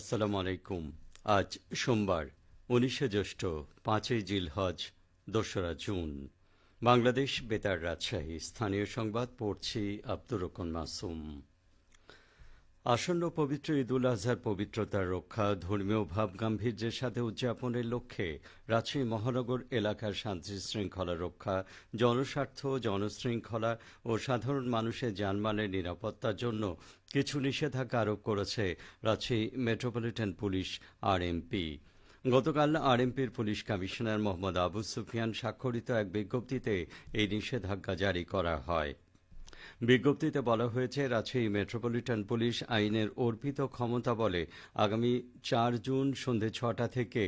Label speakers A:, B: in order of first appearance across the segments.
A: আসসালামু আলাইকুম আজ সোমবার উনিশে জ্যৈষ্ঠ পাঁচই জিল হজ দোসরা জুন বাংলাদেশ বেতার রাজশাহী স্থানীয় সংবাদ পড়ছি আব্দুর রকম মাসুম আসন্ন পবিত্র ঈদুল আজহার পবিত্রতার রক্ষা ধর্মীয় ভাব গাম্ভীর্যের সাথে উদযাপনের লক্ষ্যে রাজশাহী মহানগর এলাকার শান্তি শৃঙ্খলা রক্ষা জনস্বার্থ জনশৃঙ্খলা ও সাধারণ মানুষের যানমালের নিরাপত্তার জন্য কিছু নিষেধাজ্ঞা আরোপ করেছে রাজশাহী মেট্রোপলিটন পুলিশ আরএমপি গতকাল আরএমপির পুলিশ কমিশনার মোহাম্মদ আবু সুফিয়ান স্বাক্ষরিত এক বিজ্ঞপ্তিতে এই নিষেধাজ্ঞা জারি করা হয় বিজ্ঞপ্তিতে বলা হয়েছে রাজশাহী মেট্রোপলিটন পুলিশ আইনের অর্পিত ক্ষমতা বলে আগামী চার জুন সন্ধে ছটা থেকে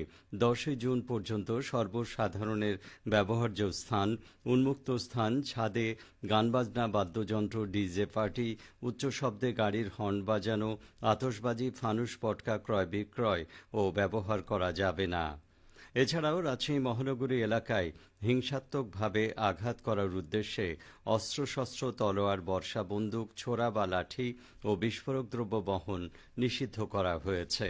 A: দশই জুন পর্যন্ত সর্বসাধারণের ব্যবহার্য স্থান উন্মুক্ত স্থান ছাদে গানবাজনা বাদ্যযন্ত্র ডিজে পার্টি উচ্চ শব্দে গাড়ির হর্ন বাজানো আতসবাজি ফানুস পটকা ক্রয় বিক্রয় ও ব্যবহার করা যাবে না এছাড়াও রাজশাহী মহানগরী এলাকায় হিংসাত্মকভাবে আঘাত করার উদ্দেশ্যে অস্ত্রশস্ত্র তলোয়ার বর্ষা বন্দুক ছোড়া বা লাঠি ও বিস্ফোরক দ্রব্য বহন নিষিদ্ধ করা হয়েছে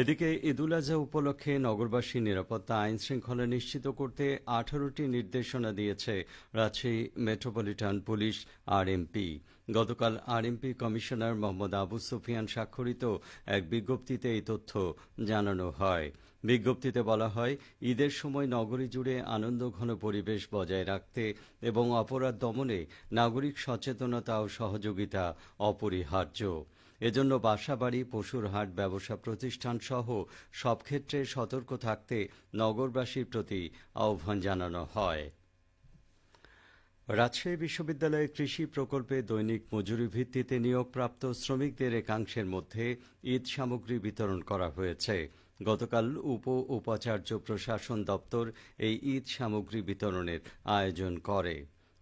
A: এদিকে উল আজহা উপলক্ষে নগরবাসী নিরাপত্তা আইন শৃঙ্খলা নিশ্চিত করতে আঠারোটি নির্দেশনা দিয়েছে রাজশাহী মেট্রোপলিটন পুলিশ আরএমপি গতকাল আরএমপি কমিশনার মোহাম্মদ আবু সুফিয়ান স্বাক্ষরিত এক বিজ্ঞপ্তিতে এই তথ্য জানানো হয় বিজ্ঞপ্তিতে বলা হয় ঈদের সময় নগরী জুড়ে আনন্দঘন পরিবেশ বজায় রাখতে এবং অপরাধ দমনে নাগরিক সচেতনতা ও সহযোগিতা অপরিহার্য এজন্য বাসাবাড়ি পশুর হাট ব্যবসা প্রতিষ্ঠান সহ সব ক্ষেত্রে সতর্ক থাকতে নগরবাসীর প্রতি আহ্বান জানানো হয় রাজশাহী বিশ্ববিদ্যালয়ের কৃষি প্রকল্পে দৈনিক মজুরি ভিত্তিতে নিয়োগপ্রাপ্ত শ্রমিকদের একাংশের মধ্যে ঈদ সামগ্রী বিতরণ করা হয়েছে গতকাল উপ উপাচার্য প্রশাসন দপ্তর এই ঈদ সামগ্রী বিতরণের আয়োজন করে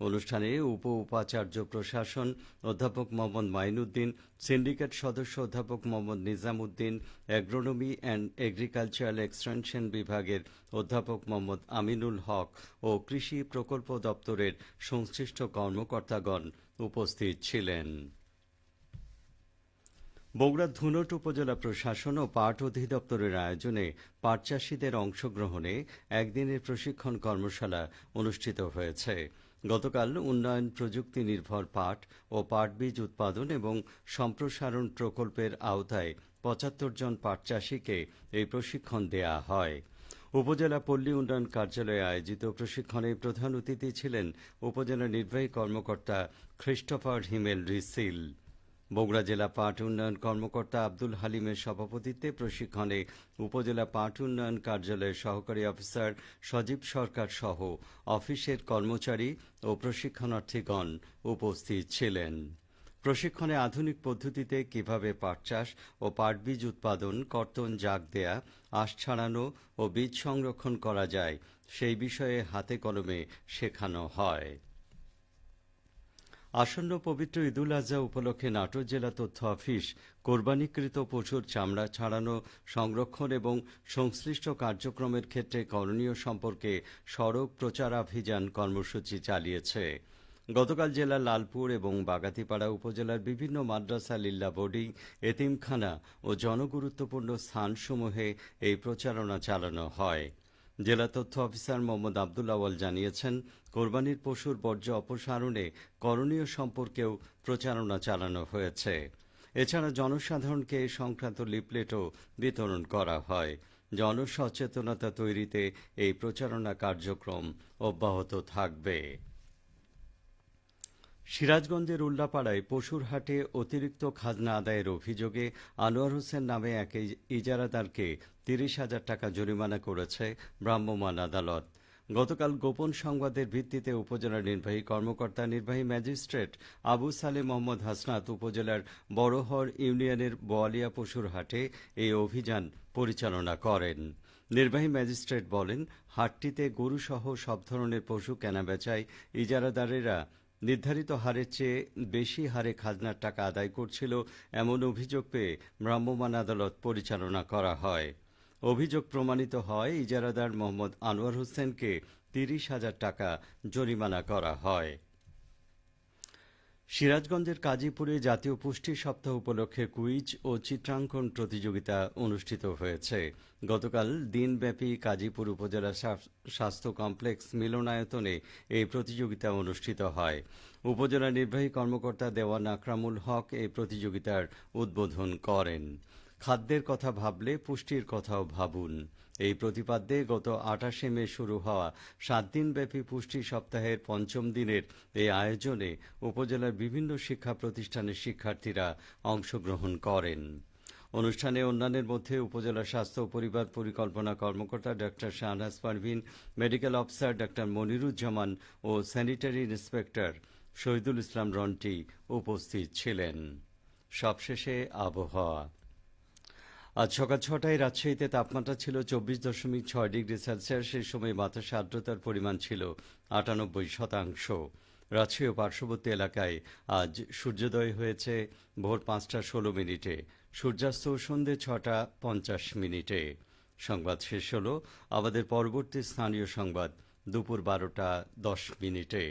A: অনুষ্ঠানে উপ উপাচার্য প্রশাসন অধ্যাপক মোহাম্মদ মাইনুদ্দিন সিন্ডিকেট সদস্য অধ্যাপক Mohammad Nizamuddin agronomy and agricultural extension বিভাগের অধ্যাপক মোহাম্মদ আমিনুল হক ও কৃষি প্রকল্প দপ্তরের সংশ্লিষ্ট কর্মকর্তাগণ উপস্থিত ছিলেন বগুড়া ধুনট উপজেলা প্রশাসন ও পাট অধিদপ্তরের আয়োজনে পাট চাষীদের অংশগ্রহণে একদিনের প্রশিক্ষণ কর্মশালা অনুষ্ঠিত হয়েছে গতকাল উন্নয়ন প্রযুক্তি নির্ভর পাট ও পাট বীজ উৎপাদন এবং সম্প্রসারণ প্রকল্পের আওতায় পঁচাত্তর জন পাট চাষীকে এই প্রশিক্ষণ দেয়া হয় উপজেলা পল্লী উন্নয়ন কার্যালয়ে আয়োজিত প্রশিক্ষণে প্রধান অতিথি ছিলেন উপজেলা নির্বাহী কর্মকর্তা খ্রিস্টোফার হিমেল রিসিল বগুড়া জেলা পাট উন্নয়ন কর্মকর্তা আব্দুল হালিমের সভাপতিত্বে প্রশিক্ষণে উপজেলা পাট উন্নয়ন কার্যালয়ের সহকারী অফিসার সজীব সরকার সহ অফিসের কর্মচারী ও প্রশিক্ষণার্থীগণ উপস্থিত ছিলেন প্রশিক্ষণে আধুনিক পদ্ধতিতে কিভাবে পাট চাষ ও পাট বীজ উৎপাদন কর্তন জাগ দেয়া আশ ছাড়ানো ও বীজ সংরক্ষণ করা যায় সেই বিষয়ে হাতে কলমে শেখানো হয় আসন্ন পবিত্র ঈদুল আজহা উপলক্ষে নাটোর জেলা তথ্য অফিস কোরবানিকৃত পশুর চামড়া ছাড়ানো সংরক্ষণ এবং সংশ্লিষ্ট কার্যক্রমের ক্ষেত্রে করণীয় সম্পর্কে সড়ক প্রচারাভিযান কর্মসূচি চালিয়েছে গতকাল জেলার লালপুর এবং বাগাতিপাড়া উপজেলার বিভিন্ন মাদ্রাসা লিল্লা বোর্ডিং এতিমখানা ও জনগুরুত্বপূর্ণ স্থানসমূহে এই প্রচারণা চালানো হয় জেলা তথ্য অফিসার মোহাম্মদ আবদুল আওয়াল জানিয়েছেন কোরবানির পশুর বর্জ্য অপসারণে করণীয় সম্পর্কেও প্রচারণা চালানো হয়েছে এছাড়া জনসাধারণকে এ সংক্রান্ত লিফলেটও বিতরণ করা হয় জনসচেতনতা তৈরিতে এই প্রচারণা কার্যক্রম অব্যাহত থাকবে সিরাজগঞ্জের উল্লাপাড়ায় পশুর হাটে অতিরিক্ত খাজনা আদায়ের অভিযোগে আনোয়ার হোসেন নামে এক ইজারাদারকে তিরিশ হাজার টাকা জরিমানা করেছে ভ্রাম্যমান আদালত গতকাল গোপন সংবাদের ভিত্তিতে উপজেলা নির্বাহী কর্মকর্তা নির্বাহী ম্যাজিস্ট্রেট আবু সালে মোহাম্মদ হাসনাত উপজেলার বড়হর ইউনিয়নের বোয়ালিয়া পশুর হাটে এই অভিযান পরিচালনা করেন নির্বাহী ম্যাজিস্ট্রেট বলেন হাটটিতে গরুসহ সব ধরনের পশু কেনাবেচায় ইজারাদারেরা নির্ধারিত হারের চেয়ে বেশি হারে খাজনার টাকা আদায় করছিল এমন অভিযোগ পেয়ে ভ্রাম্যমাণ আদালত পরিচালনা করা হয় অভিযোগ প্রমাণিত হয় ইজারাদার মোহাম্মদ আনোয়ার হোসেনকে তিরিশ হাজার টাকা জরিমানা করা হয় সিরাজগঞ্জের কাজীপুরে জাতীয় পুষ্টি সপ্তাহ উপলক্ষে কুইজ ও চিত্রাঙ্কন প্রতিযোগিতা অনুষ্ঠিত হয়েছে গতকাল দিনব্যাপী কাজীপুর উপজেলা স্বাস্থ্য কমপ্লেক্স মিলনায়তনে এই প্রতিযোগিতা অনুষ্ঠিত হয় উপজেলা নির্বাহী কর্মকর্তা দেওয়ান আকরামুল হক এই প্রতিযোগিতার উদ্বোধন করেন খাদ্যের কথা ভাবলে পুষ্টির কথাও ভাবুন এই প্রতিপাদ্যে গত আঠাশে মে শুরু হওয়া সাত দিনব্যাপী পুষ্টি সপ্তাহের পঞ্চম দিনের এই আয়োজনে উপজেলার বিভিন্ন শিক্ষা প্রতিষ্ঠানের শিক্ষার্থীরা অংশগ্রহণ করেন অনুষ্ঠানে অন্যান্যের মধ্যে উপজেলা স্বাস্থ্য পরিবার পরিকল্পনা কর্মকর্তা doctor Shahnaz Parvin medical officer doctor Moniruzzaman ও স্যানিটারি ইন্সপেক্টর শহীদুল ইসলাম রন্টি উপস্থিত ছিলেন সবশেষে আবহাওয়া আজ সকাল ছটায় রাজশাহীতে তাপমাত্রা ছিল চব্বিশ দশমিক ছয় ডিগ্রি সেলসিয়াস সেই সময় বাতাসে আর্দ্রতার পরিমাণ ছিল আটানব্বই শতাংশ রাজশাহী ও পার্শ্ববর্তী এলাকায় আজ সূর্যোদয় হয়েছে ভোর পাঁচটা ষোলো মিনিটে সূর্যাস্ত সন্ধে ছটা পঞ্চাশ মিনিটে সংবাদ শেষ হল আমাদের পরবর্তী স্থানীয় সংবাদ দুপুর বারোটা দশ মিনিটে